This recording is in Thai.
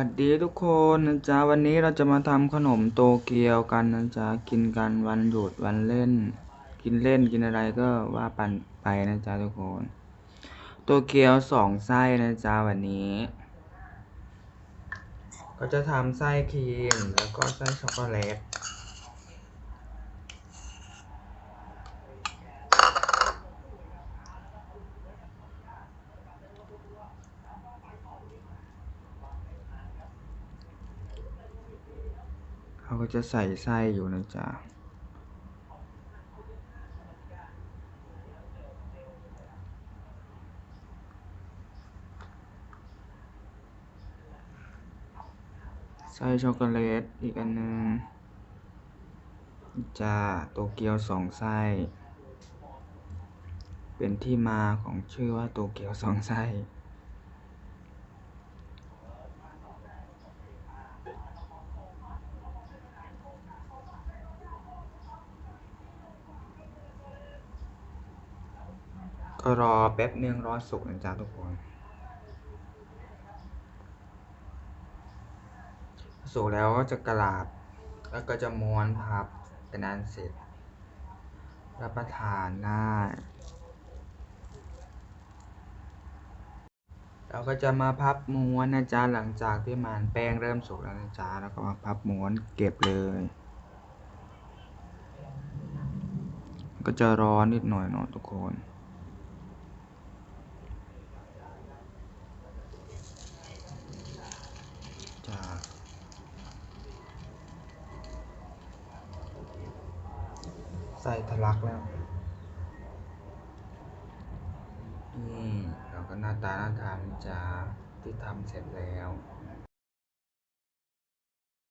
วัสดีทุกคนนะจ๊ะวันนี้เราจะมาทำขนมโตเกียวกันนะจ๊ะกินกันวันหยุดวันเล่น กินเล่นกินอะไรก็ว่าปันไปนะจ๊ะทุกคน โตเกียวสองไส้นะจ๊ะวันนี้ ก็จะทำไส้ครีมแล้วก็ไส้ช็อกโกแลต ก็จะใส่ไส้อยู่นะจ๊ะไส้ช็อกโกแลตอีกอันหนึงจ้าโตเกียวสองไส้ เป็นที่มาของชื่อว่าโตเกียวสองไส้ ก็รอแป๊บนึงรอสุกนะจ๊ะทุกคนสุกแล้วก็จะกระลาบ แล้วก็จะม้วนพับเป็นอันเสร็จ รับประทานได้เราก็จะมาพับม้วนนะจ๊ะหลังจากที่มันแป้งเริ่มสุกแล้วนะจ๊ะแล้วก็มาพับม้วนเก็บเลย ก็จะร้อนนิดหน่อยเนาะทุกคน ส่ทะลักแล้ว นี่เราก็หน้าตาน่าทานจ้าที่ทำเสร็จแล้ว